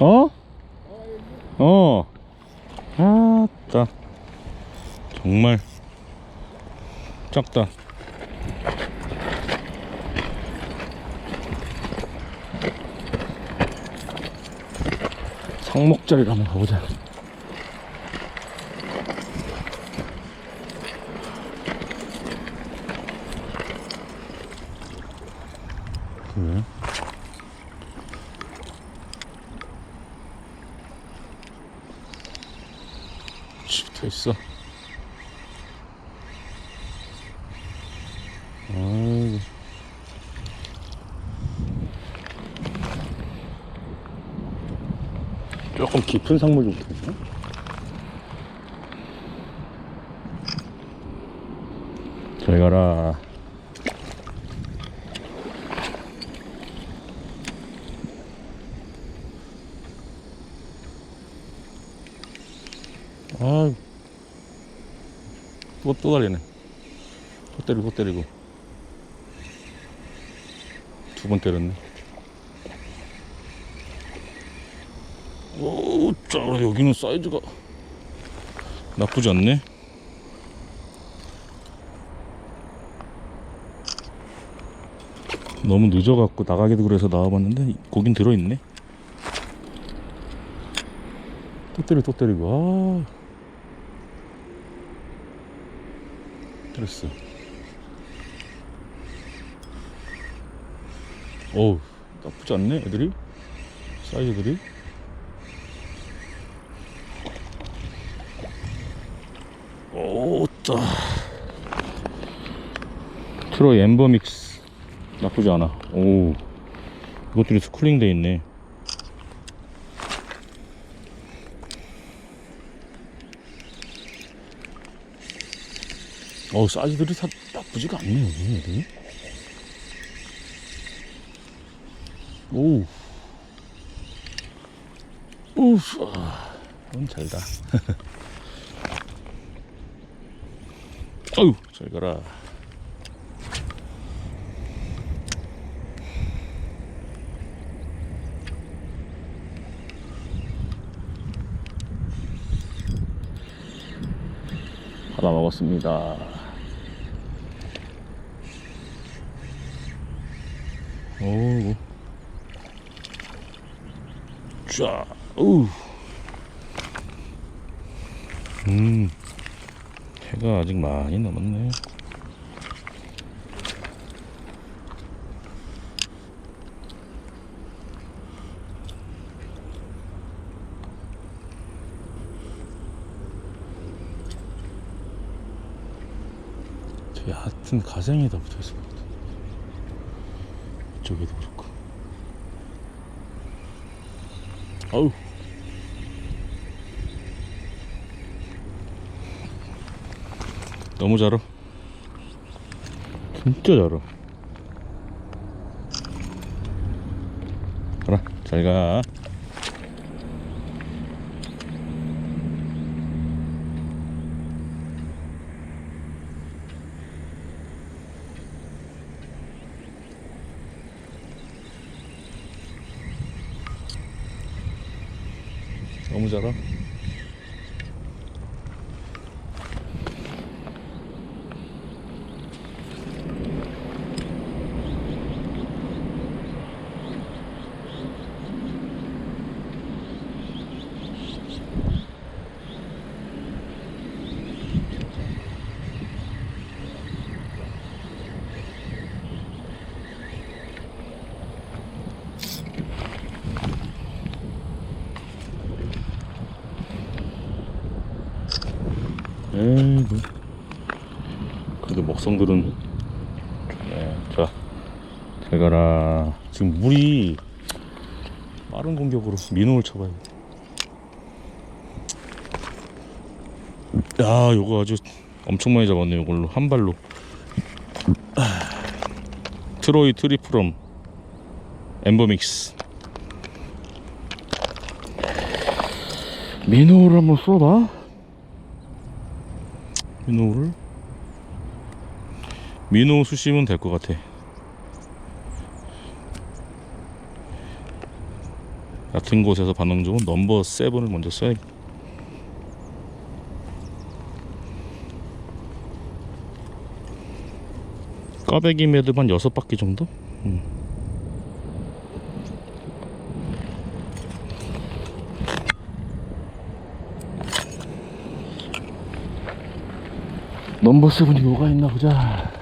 어? 어. 아 따. 정말 작다. 상목자리를 한번 가보자. 그래? 돼 있어. 조금 깊은 상물 좀 되나? 잘 가라. 아, 또, 또 달리네. 또 때리고, 또 때리고. 두 번 때렸네. 오, 짜, 여기는 사이즈가 나쁘지 않네. 너무 늦어갖고 나가기도 그래서 나와봤는데 고긴 들어있네. 또 때려, 또 때리고. 아. 때렸어. 어우, 나쁘지 않네, 애들이. 사이즈들이. 오, 따. 트로이 엠버믹스. 나쁘지 않아. 오. 이것들이 스쿨링 돼 있네. 어, 사이즈들이 다 나쁘지가 않네, 여기 애들이. 오. 우, 아, 이건 잘다. 어휴, 잘 가라. 하나 먹었습니다. 오, 쫙, 우. 음, 해가 아직 많이 남았네. 되게 얕은 가생이 다 붙어 있을 이쪽에도 그렇고. 아우. 너무 잘어. 진짜 잘어. 가라, 잘 가. 너무 잘어. 에이구. 그래도 먹성들은 네, 자, 잘 가라. 지금 물이 빠른 공격으로 민호를 쳐봐요. 야, 요거 아주 엄청 많이 잡았네. 요걸로 한 발로. 아, 트로이 트리프롬 엠버믹스. 민호를 한번 쏘봐. 민호를 민호 수심은 될 것 같아 같은 곳에서 반응 좋은 넘버 세븐을 먼저 써야 까베기 매듭한 6바퀴 정도? 음. 넘버 세븐이 뭐가 있나 보자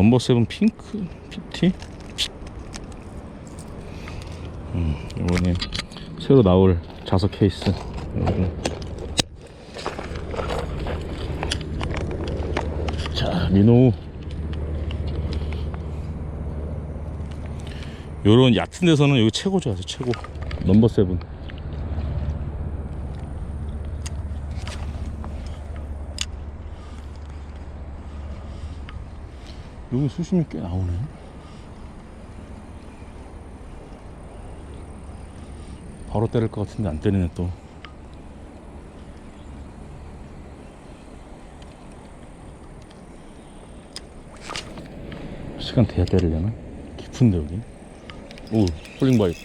넘버 세븐 핑크 PT? 음, 이번에 새로 나올 자석 케이스. 자, 미노. 요런 얕은 데서는 여기 최고죠, 최고. 넘버 세븐. 여기 수심이 꽤 나오네. 바로 때릴 것 같은데 안 때리네 또. 시간 돼야 때리려나? 깊은데 여기. 오, 폴링 바이트.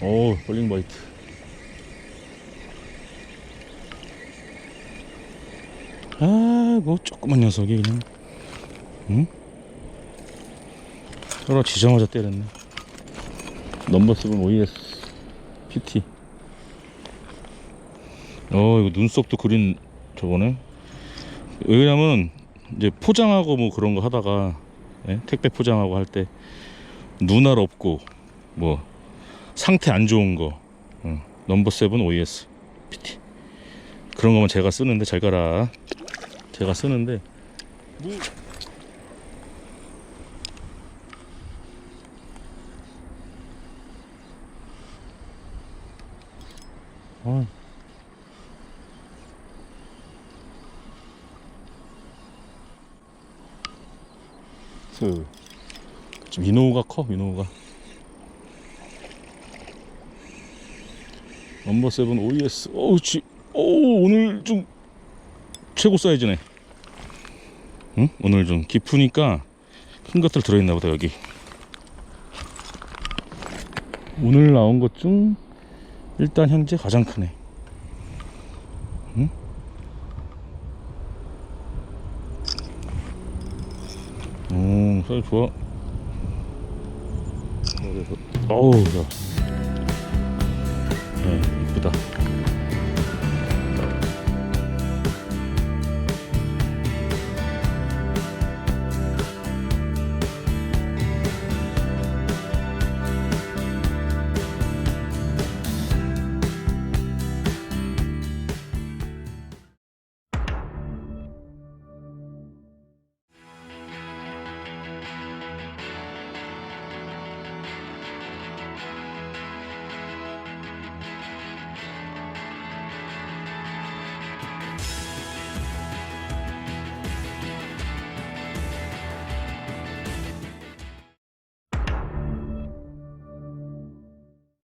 오, 폴링 바이트. 아, 뭐 조그만 녀석이 그냥. 응? 떨어지자마자 때렸네. 넘버 세븐 OES PT. 어, 이거 눈썹도 그린 저거네. 왜냐면 이제 포장하고 뭐 그런 거 하다가 예? 택배 포장하고 할 때 눈알 없고 뭐 상태 안 좋은 거 응. 넘버 세븐 OES PT 그런 거만 제가 쓰는데 잘 가라 제가 쓰는데. 뭐 아. 그 민호가 커 민호가. 넘버 세븐 OES 어우 지, 오 오늘 좀 최고 사이즈네. 응? 오늘 좀 깊으니까 큰 것들 들어있나 보다 여기. 오늘 나온 것 중 일단 현재 가장 크네. 응? 오 사이즈 좋아. 그래서 어우 야. 네, 이쁘다